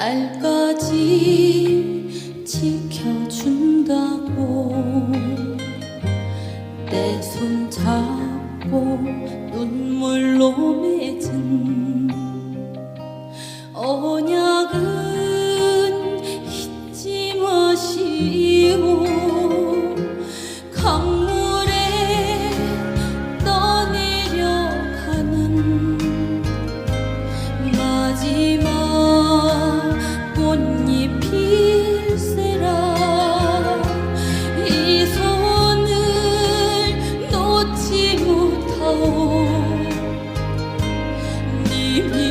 날까지 지켜준다고. 내 손 잡고 눈물로 맺은 me.